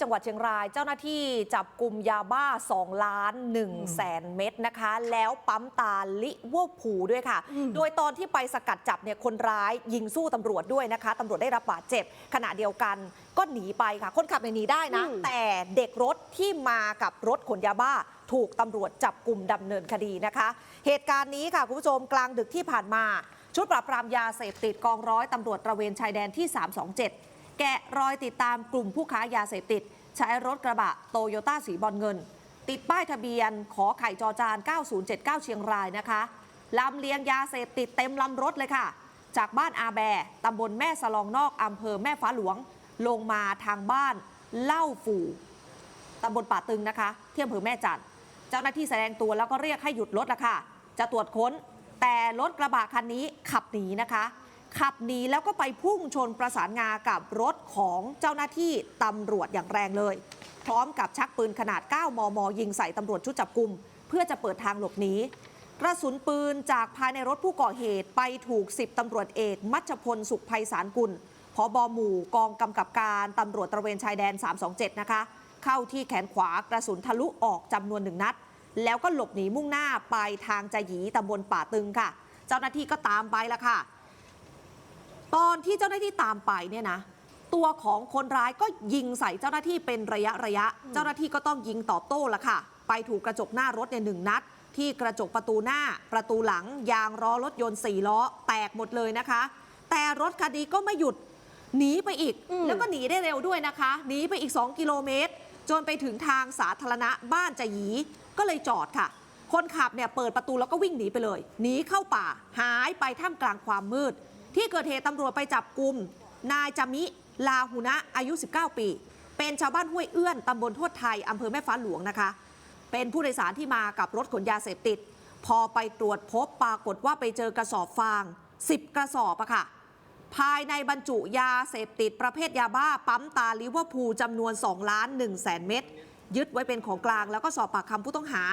จังหวัดเชียงรายเจ้าหน้าที่จับกลุ่มยาบ้า 2 ล้าน1แสนเม็ดนะคะ แล้วปั๊มตาลิเวอร์พูลด้วยค่ะ โดยตอนที่ไปสกัดจับเนี่ยคนร้ายยิงสู้ตำรวจด้วยนะคะตำรวจได้รับบาดเจ็บ ขณะเดียวกันก็หนีไปค่ะ คนขับเนี่ยหนีได้นะอืมแต่เด็กรถที่มากับรถขนยาบ้า ถูกตำรวจจับกลุ่มดำเนินคดีนะคะ เหตุการณ์นี้ค่ะคุณผู้ชมกลางดึกที่ผ่านมา ชุดปราบปรามยาเสพติดกองร้อยตำรวจตระเวนชายแดนที่ 327 แกะรอยติดตามกลุ่มผู้ค้ายาเสพติด ใช้รถกระบะโตโยต้าสีบอลเงิน ติดป้ายทะเบียนขอไข่จอจาน 9079 เชียงรายนะคะลำเลียงยาเสพติดเต็มลำรถเลยค่ะ จากบ้านอาแบตำบลแม่สลองนอกอำเภอแม่ฟ้าหลวง ลงมาทางบ้านเล่าฝูตำบลป่าตึงนะคะที่อำเภอแม่จันเจ้าหน้าที่แสดงตัวแล้วก็เรียกให้หยุดรถละค่ะ จะตรวจค้น แต่รถกระบะคันนี้ขับหนีนะคะ ขับหนีแล้วก็ไปพุ่งชนประสานงากับรถของเจ้าหน้าที่ตำรวจอย่างแรงเลย พร้อมกับชักปืนขนาด 9 มม ยิงใส่ตำรวจชุดจับกลุ่ม เพื่อจะเปิดทางหลบหนีกระสุนปืนจากภายในรถผู้ก่อเหตุไปถูก 10ตำรวจเอก มัชพลสุขภัยสารกุลพอบหมู่กองกำกับการตำรวจตระเวนชายแดน 327 นะคะ เข้าที่แขนขวากระสุนทะลุออกจำนวนหนึ่งนัด แล้วก็หลบหนีมุ่งหน้าไปทางจะหยีตำบลป่าตึงค่ะ เจ้าหน้าที่ก็ตามไปละค่ะ ตอนที่เจ้าหน้าที่ตามไปเนี่ยนะ ตัวของคนร้ายก็ยิงใส่เจ้าหน้าที่เป็นระยะระยะ เจ้าหน้าที่ก็ต้องยิงตอบโต้ละค่ะ ไปถูกกระจกหน้ารถเนี่ยหนึ่งนัด ที่กระจกประตูหน้า ประตูหลัง ยางล้อรถยนต์สี่ล้อ แตกหมดเลยนะคะ แต่รถคันนี้ก็ไม่หยุดหนีไปอีกอืมแล้วก็หนีได้เร็วด้วยนะคะหนีไปอีก 2 กิโลเมตร จนไปถึงทางสาธารณะบ้านจะหยีก็เลยจอดค่ะ คนขับเนี่ยเปิดประตูแล้วก็วิ่งหนีไปเลยหนีเข้าป่าหายไปท่ามกลางความมืด ที่เกิดเหตุตำรวจไปจับกลุ่มนายจามิลาหุนะอายุ 19 ปี เป็นชาวบ้านห้วยเอื้อนตำบลทวดไทยอำเภอแม่ฟ้าหลวงนะคะ เป็นผู้โดยสารที่มากับรถขนยาเสพติด พอไปตรวจพบปรากฏว่าไปเจอกระสอบฟาง 10 กระสอบอะค่ะ ภายในบรรจุยาเสพติดประเภทยาบ้าปั๊มตาลิเวอร์พูลจำนวน2ล้าน1แสนเม็ดยึดไว้เป็นของกลางแล้วก็สอบปากคำผู้ต้องหา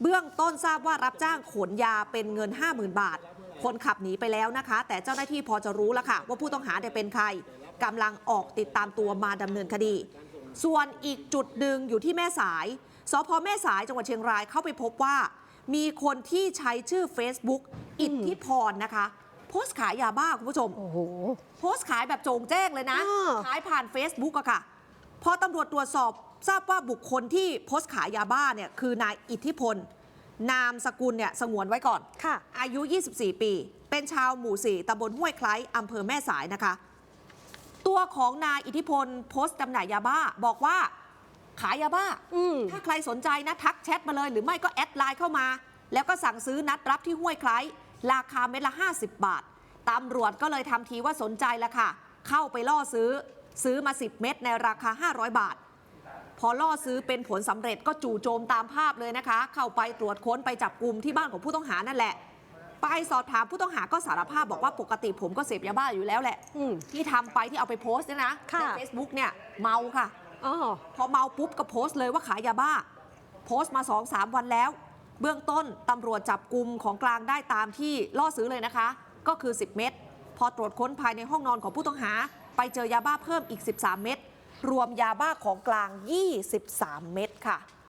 เบื้องต้นทราบว่ารับจ้างขนยาเป็นเงิน 50,000 บาท คนขับหนีไปแล้วนะคะ แต่เจ้าหน้าที่พอจะรู้แล้วค่ะ ว่าผู้ต้องหาเนี่ยเป็นใครกำลังออกติดตามตัวมาดำเนินคดี ส่วนอีกจุดหนึ่งอยู่ที่แม่สายสพแม่สายจังหวัดเชียงรายเข้าไปพบว่า มีคนที่ใช้ชื่อ Facebook อิทธิพรนะคะโพสต์ขายยาบ้าคุณผู้ชม โอ้โห โพสต์ขายแบบโจงแจ้งเลยนะอ้อขายผ่าน Facebook อะค่ะ พอตำรวจตรวจสอบทราบว่าบุคคลที่โพสต์ขายยาบ้าเนี่ยคือนายอิทธิพล นามสกุลเนี่ยสงวนไว้ก่อน ค่ะ อายุ 24 ปี เป็นชาวหมู่4ตำบลห้วยไคล้อำเภอแม่สายนะคะ ตัวของนายอิทธิพลโพสต์จำหน่ายยาบ้า บอกว่าขายยาบ้า อืม ถ้าใครสนใจนะทักแชทมาเลยหรือไม่ก็แอดไลน์เข้ามา แล้วก็สั่งซื้อนัดรับที่ห้วยไคล้ราคาเม็ดละ 50 บาทตำรวจก็เลยทำทีว่าสนใจแล้วค่ะ เข้าไปล่อซื้อ ซื้อมา 10 เม็ดในราคา 500 บาท พอล่อซื้อเป็นผลสำเร็จก็จู่โจมตามภาพเลยนะคะ เข้าไปตรวจค้นไปจับกลุ่มที่บ้านของผู้ต้องหานั่นแหละไปสอบถามผู้ต้องหาก็สารภาพบอกว่าปกติผมก็เสพยาบ้าอยู่แล้วแหละอืมที่ทำไปที่เอาไปโพสต์เนี่ยนะค่ะใน Facebook เนี่ยเมาค่ะอ๋อพอเมาปุ๊บก็โพสต์เลยว่าขายยาบ้า โพสต์มา2 3วันแล้ว เบื้องต้นตำรวจจับกลุ่มของกลางได้ตามที่ล่อซื้อเลยนะคะ ก็คือ 10 เม็ดพอตรวจค้นภายในห้องนอนของผู้ต้องหา ไปเจอยาบ้าเพิ่มอีก 13 เม็ด รวมยาบ้าของกลาง 23 เม็ดค่ะ